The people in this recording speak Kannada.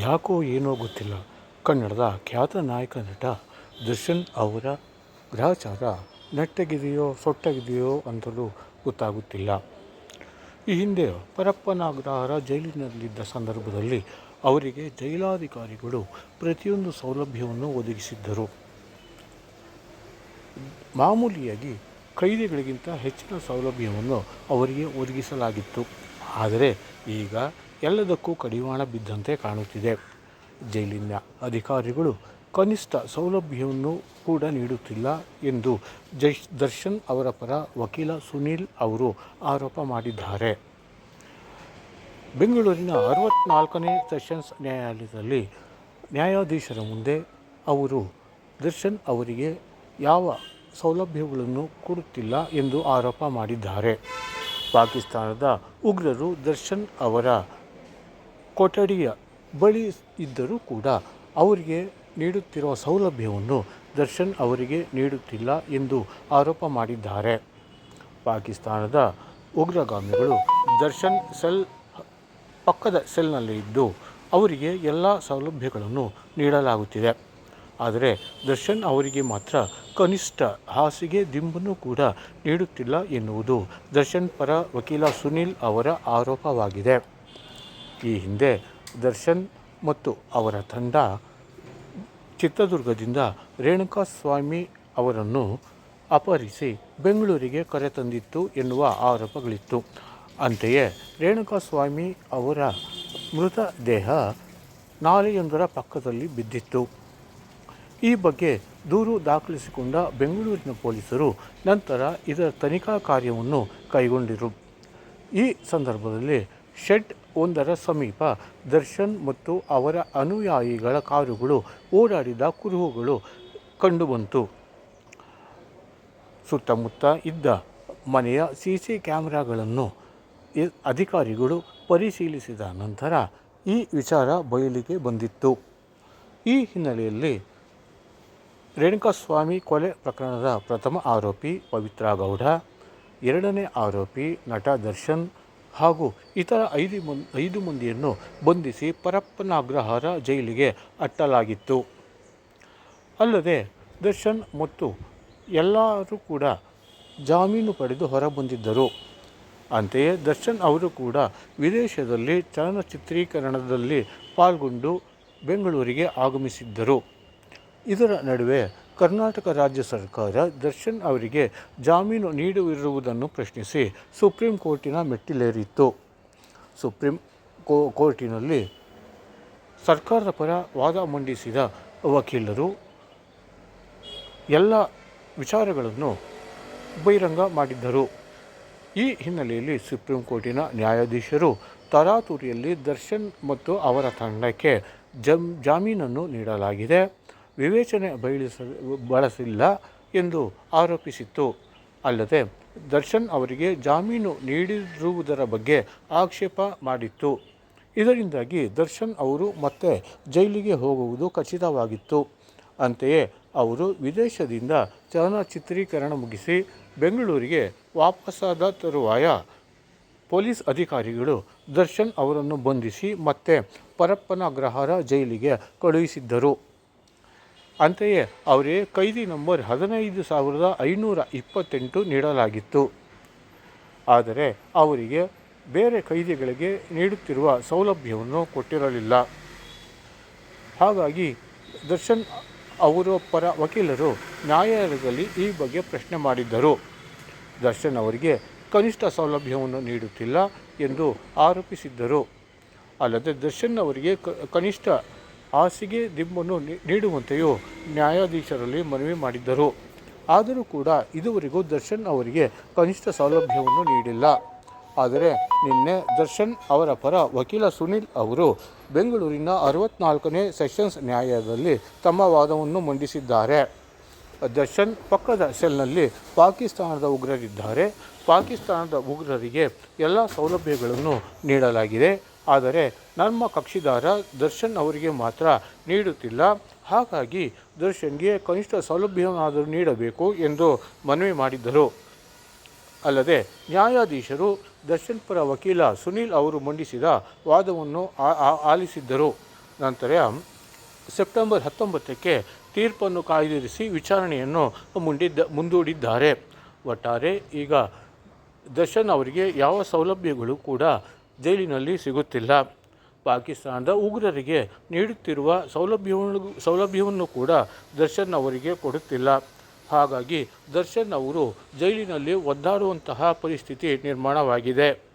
ಯಾಕೋ ಏನೋ ಗೊತ್ತಿಲ್ಲ. ಕನ್ನಡದ ಖ್ಯಾತ ನಾಯಕ ನಟ ದರ್ಶನ್ ಅವರ ಗ್ರಹಚಾರ ನೆಟ್ಟಗಿದೆಯೋ ಸೊಟ್ಟಗಿದೆಯೋ ಅಂತಲೂ ಗೊತ್ತಾಗುತ್ತಿಲ್ಲ. ಈ ಹಿಂದೆ ಪರಪ್ಪನಾಗ್ರಹರ ಜೈಲಿನಲ್ಲಿದ್ದ ಸಂದರ್ಭದಲ್ಲಿ ಅವರಿಗೆ ಜೈಲಾಧಿಕಾರಿಗಳು ಪ್ರತಿಯೊಂದು ಸೌಲಭ್ಯವನ್ನು ಒದಗಿಸಿದ್ದರು. ಮಾಮೂಲಿಯಾಗಿ ಕೈದಿಗಳಿಗಿಂತ ಹೆಚ್ಚಿನ ಸೌಲಭ್ಯವನ್ನು ಅವರಿಗೆ ಒದಗಿಸಲಾಗಿತ್ತು. ಆದರೆ ಈಗ ಎಲ್ಲದಕ್ಕೂ ಕಡಿವಾಣ ಬಿದ್ದಂತೆ ಕಾಣುತ್ತಿದೆ. ಜೈಲಿನ ಅಧಿಕಾರಿಗಳು ಕನಿಷ್ಠ ಸೌಲಭ್ಯವನ್ನು ಕೂಡ ನೀಡುತ್ತಿಲ್ಲ ಎಂದು ಜೈ ದರ್ಶನ್ ಅವರ ಪರ ವಕೀಲ ಸುನೀಲ್ ಅವರು ಆರೋಪ ಮಾಡಿದ್ದಾರೆ. ಬೆಂಗಳೂರಿನ ಅರವತ್ನಾಲ್ಕನೇ ಸೆಷನ್ಸ್ ನ್ಯಾಯಾಲಯದಲ್ಲಿ ನ್ಯಾಯಾಧೀಶರ ಮುಂದೆ ಅವರು ದರ್ಶನ್ ಅವರಿಗೆ ಯಾವ ಸೌಲಭ್ಯಗಳನ್ನು ಕೊಡುತ್ತಿಲ್ಲ ಎಂದು ಆರೋಪ ಮಾಡಿದ್ದಾರೆ. ಪಾಕಿಸ್ತಾನದ ಉಗ್ರರು ದರ್ಶನ್ ಅವರ ಕೊಠಡಿಯ ಬಳಿ ಇದ್ದರೂ ಕೂಡ ಅವರಿಗೆ ನೀಡುತ್ತಿರುವ ಸೌಲಭ್ಯವನ್ನು ದರ್ಶನ್ ಅವರಿಗೆ ನೀಡುತ್ತಿಲ್ಲ ಎಂದು ಆರೋಪ ಮಾಡಿದ್ದಾರೆ. ಪಾಕಿಸ್ತಾನದ ಉಗ್ರಗಾಮಿಗಳು ದರ್ಶನ್ ಸೆಲ್ ಪಕ್ಕದ ಸೆಲ್ನಲ್ಲಿ ಇದ್ದು ಅವರಿಗೆ ಎಲ್ಲ ಸೌಲಭ್ಯಗಳನ್ನು ನೀಡಲಾಗುತ್ತಿದೆ. ಆದರೆ ದರ್ಶನ್ ಅವರಿಗೆ ಮಾತ್ರ ಕನಿಷ್ಠ ಹಾಸಿಗೆ ದಿಂಬನ್ನು ಕೂಡ ನೀಡುತ್ತಿಲ್ಲ ಎನ್ನುವುದು ದರ್ಶನ್ ಪರ ವಕೀಲ ಸುನೀಲ್ ಅವರ ಆರೋಪವಾಗಿದೆ. ಈ ಹಿಂದೆ ದರ್ಶನ್ ಮತ್ತು ಅವರ ತಂಡ ಚಿತ್ರದುರ್ಗದಿಂದ ರೇಣುಕಾಸ್ವಾಮಿ ಅವರನ್ನು ಅಪಹರಿಸಿ ಬೆಂಗಳೂರಿಗೆ ಕರೆತಂದಿತ್ತು ಎನ್ನುವ ಆರೋಪಗಳಿತ್ತು. ಅಂತೆಯೇ ರೇಣುಕಾಸ್ವಾಮಿ ಅವರ ಮೃತದೇಹ ನಾಲೆಯೊಂದರ ಪಕ್ಕದಲ್ಲಿ ಬಿದ್ದಿತ್ತು. ಈ ಬಗ್ಗೆ ದೂರು ದಾಖಲಿಸಿಕೊಂಡ ಬೆಂಗಳೂರಿನ ಪೊಲೀಸರು ನಂತರ ಇದರ ತನಿಖಾ ಕಾರ್ಯವನ್ನು ಕೈಗೊಂಡಿರು. ಈ ಸಂದರ್ಭದಲ್ಲಿ ಶೆಡ್ ಒಂದರ ಸಮೀಪ ದರ್ಶನ್ ಮತ್ತು ಅವರ ಅನುಯಾಯಿಗಳ ಕಾರುಗಳು ಓಡಾಡಿದ ಕುರುಹುಗಳು ಕಂಡುಬಂತು. ಸುತ್ತಮುತ್ತ ಇದ್ದ ಮನೆಯ ಸಿ ಸಿ ಕ್ಯಾಮ್ರಾಗಳನ್ನು ಅಧಿಕಾರಿಗಳು ಪರಿಶೀಲಿಸಿದ ನಂತರ ಈ ವಿಚಾರ ಬಯಲಿಗೆ ಬಂದಿತ್ತು. ಈ ಹಿನ್ನೆಲೆಯಲ್ಲಿ ರೇಣುಕಾಸ್ವಾಮಿ ಕೊಲೆ ಪ್ರಕರಣದ ಪ್ರಥಮ ಆರೋಪಿ ಪವಿತ್ರ ಗೌಡ ಎರಡನೇ ಆರೋಪಿ ನಟ ದರ್ಶನ್ ಹಾಗೂ ಇತರ ಐದು ಮಂದಿ ಐದು ಮಂದಿಯನ್ನು ಬಂಧಿಸಿ ಪರಪ್ಪನಾಗ್ರಹಾರ ಜೈಲಿಗೆ ಅಟ್ಟಲಾಗಿತ್ತು. ಅಲ್ಲದೆ ದರ್ಶನ್ ಮತ್ತು ಎಲ್ಲರೂ ಕೂಡ ಜಾಮೀನು ಪಡೆದು ಹೊರಬಂದಿದ್ದರು. ಅಂತೆಯೇ ದರ್ಶನ್ ಅವರು ಕೂಡ ವಿದೇಶದಲ್ಲಿ ಚಲನಚಿತ್ರೀಕರಣದಲ್ಲಿ ಪಾಲ್ಗೊಂಡು ಬೆಂಗಳೂರಿಗೆ ಆಗಮಿಸಿದ್ದರು. ಇದರ ನಡುವೆ ಕರ್ನಾಟಕ ರಾಜ್ಯ ಸರ್ಕಾರ ದರ್ಶನ್ ಅವರಿಗೆ ಜಾಮೀನು ನೀಡುವಿರುವುದನ್ನು ಪ್ರಶ್ನಿಸಿ ಸುಪ್ರೀಂ ಕೋರ್ಟಿನ ಮೆಟ್ಟಿಲೇರಿತ್ತು. ಸುಪ್ರೀಂ ಕೋರ್ಟಿನಲ್ಲಿ ಸರ್ಕಾರದ ಪರ ವಾದ ಮಂಡಿಸಿದ ವಕೀಲರು ಎಲ್ಲ ವಿಚಾರಗಳನ್ನು ಬಹಿರಂಗ ಮಾಡಿದ್ದರು. ಈ ಹಿನ್ನೆಲೆಯಲ್ಲಿ ಸುಪ್ರೀಂ ಕೋರ್ಟಿನ ನ್ಯಾಯಾಧೀಶರು ತರಾತುರಿಯಲ್ಲಿ ದರ್ಶನ್ ಮತ್ತು ಅವರ ತಂಡಕ್ಕೆ ಜಮ್, ಜಾಮೀನನ್ನು ನೀಡಲಾಗಿದೆ. ವಿವೇಚನೆ ಬಯಲಿಸ, ಬಳಸಿಲ್ಲ ಎಂದು ಆರೋಪಿಸಿತ್ತು. ಅಲ್ಲದೆ ದರ್ಶನ್ ಅವರಿಗೆ ಜಾಮೀನು ನೀಡಿರುವುದರ ಬಗ್ಗೆ ಆಕ್ಷೇಪ ಮಾಡಿತ್ತು. ಇದರಿಂದಾಗಿ ದರ್ಶನ್ ಅವರು ಮತ್ತೆ ಜೈಲಿಗೆ ಹೋಗುವುದು ಖಚಿತವಾಗಿತ್ತು. ಅಂತೆಯೇ ಅವರು ವಿದೇಶದಿಂದ ಚಲನಚಿತ್ರೀಕರಣ ಮುಗಿಸಿ ಬೆಂಗಳೂರಿಗೆ ವಾಪಸ್ಸಾದ ತರುವಾಯ ಪೊಲೀಸ್ ಅಧಿಕಾರಿಗಳು ದರ್ಶನ್ ಅವರನ್ನು ಬಂಧಿಸಿ ಮತ್ತೆ ಪರಪ್ಪನಗ್ರಹಾರ ಜೈಲಿಗೆ ಕಳುಹಿಸಿದ್ದರು. ಅಂತೆಯೇ ಅವರಿಗೆ ಕೈದಿ ನಂಬರ್ ಹದಿನೈದು ಸಾವಿರದ ಐನೂರ ಇಪ್ಪತ್ತೆಂಟು ನೀಡಲಾಗಿತ್ತು. ಆದರೆ ಅವರಿಗೆ ಬೇರೆ ಕೈದಿಗಳಿಗೆ ನೀಡುತ್ತಿರುವ ಸೌಲಭ್ಯವನ್ನು ಕೊಟ್ಟಿರಲಿಲ್ಲ. ಹಾಗಾಗಿ ದರ್ಶನ್ ಅವರ ಪರ ವಕೀಲರು ನ್ಯಾಯಾಲಯದಲ್ಲಿ ಈ ಬಗ್ಗೆ ಪ್ರಶ್ನೆ ಮಾಡಿದ್ದರು. ದರ್ಶನ್ ಅವರಿಗೆ ಕನಿಷ್ಠ ಸೌಲಭ್ಯವನ್ನು ನೀಡುತ್ತಿಲ್ಲ ಎಂದು ಆರೋಪಿಸಿದ್ದರು. ಅಲ್ಲದೆ ದರ್ಶನ್ ಅವರಿಗೆ ಕನಿಷ್ಠ ಹಾಸಿಗೆ ದಿಂಬನ್ನು ನೀಡುವಂತೆಯೂ ನ್ಯಾಯಾಧೀಶರಲ್ಲಿ ಮನವಿ ಮಾಡಿದ್ದರು. ಆದರೂ ಕೂಡ ಇದುವರೆಗೂ ದರ್ಶನ್ ಅವರಿಗೆ ಕನಿಷ್ಠ ಸೌಲಭ್ಯವನ್ನು ನೀಡಿಲ್ಲ. ಆದರೆ ನಿನ್ನೆ ದರ್ಶನ್ ಅವರ ಪರ ವಕೀಲ ಸುನಿಲ್ ಅವರು ಬೆಂಗಳೂರಿನ ಅರವತ್ನಾಲ್ಕನೇ ಸೆಷನ್ಸ್ ನ್ಯಾಯಾಲಯದಲ್ಲಿ ತಮ್ಮ ವಾದವನ್ನು ಮಂಡಿಸಿದ್ದಾರೆ. ದರ್ಶನ್ ಪಕ್ಕದ ಸೆಲ್ನಲ್ಲಿ ಪಾಕಿಸ್ತಾನದ ಉಗ್ರರಿದ್ದಾರೆ. ಪಾಕಿಸ್ತಾನದ ಉಗ್ರರಿಗೆ ಎಲ್ಲ ಸೌಲಭ್ಯಗಳನ್ನು ನೀಡಲಾಗಿದೆ. ಆದರೆ ನಮ್ಮ ಕಕ್ಷಿದಾರ ದರ್ಶನ್ ಅವರಿಗೆ ಮಾತ್ರ ನೀಡುತ್ತಿಲ್ಲ. ಹಾಗಾಗಿ ದರ್ಶನ್ಗೆ ಕನಿಷ್ಠ ಸೌಲಭ್ಯವನ್ನಾದರೂ ನೀಡಬೇಕು ಎಂದು ಮನವಿ ಮಾಡಿದ್ದರು. ಅಲ್ಲದೆ ನ್ಯಾಯಾಧೀಶರು ದರ್ಶನ್ ಪರ ವಕೀಲ ಸುನೀಲ್ ಅವರು ಮಂಡಿಸಿದ ವಾದವನ್ನು ಆಲಿಸಿದ್ದರು. ನಂತರ ಸೆಪ್ಟೆಂಬರ್ ಹತ್ತೊಂಬತ್ತಕ್ಕೆ ತೀರ್ಪನ್ನು ಕಾಯ್ದಿರಿಸಿ ವಿಚಾರಣೆಯನ್ನು ಮುಂಡಿದ್ದ, ಮುಂದೂಡಿದ್ದಾರೆ. ಒಟ್ಟಾರೆ ಈಗ ದರ್ಶನ್ ಅವರಿಗೆ ಯಾವ ಸೌಲಭ್ಯಗಳು ಕೂಡ ಜೈಲಿನಲ್ಲಿ ಸಿಗುತ್ತಿಲ್ಲ. ಪಾಕಿಸ್ತಾನದ ಉಗ್ರರಿಗೆ ನೀಡುತ್ತಿರುವ ಸೌಲಭ್ಯವನ್ನು ಸೌಲಭ್ಯವನ್ನು ಕೂಡ ದರ್ಶನ್ ಅವರಿಗೆ ಕೊಡುತ್ತಿಲ್ಲ. ಹಾಗಾಗಿ ದರ್ಶನ್ ಅವರು ಜೈಲಿನಲ್ಲಿ ಒದ್ದಾಡುವಂತಹ ಪರಿಸ್ಥಿತಿ ನಿರ್ಮಾಣವಾಗಿದೆ.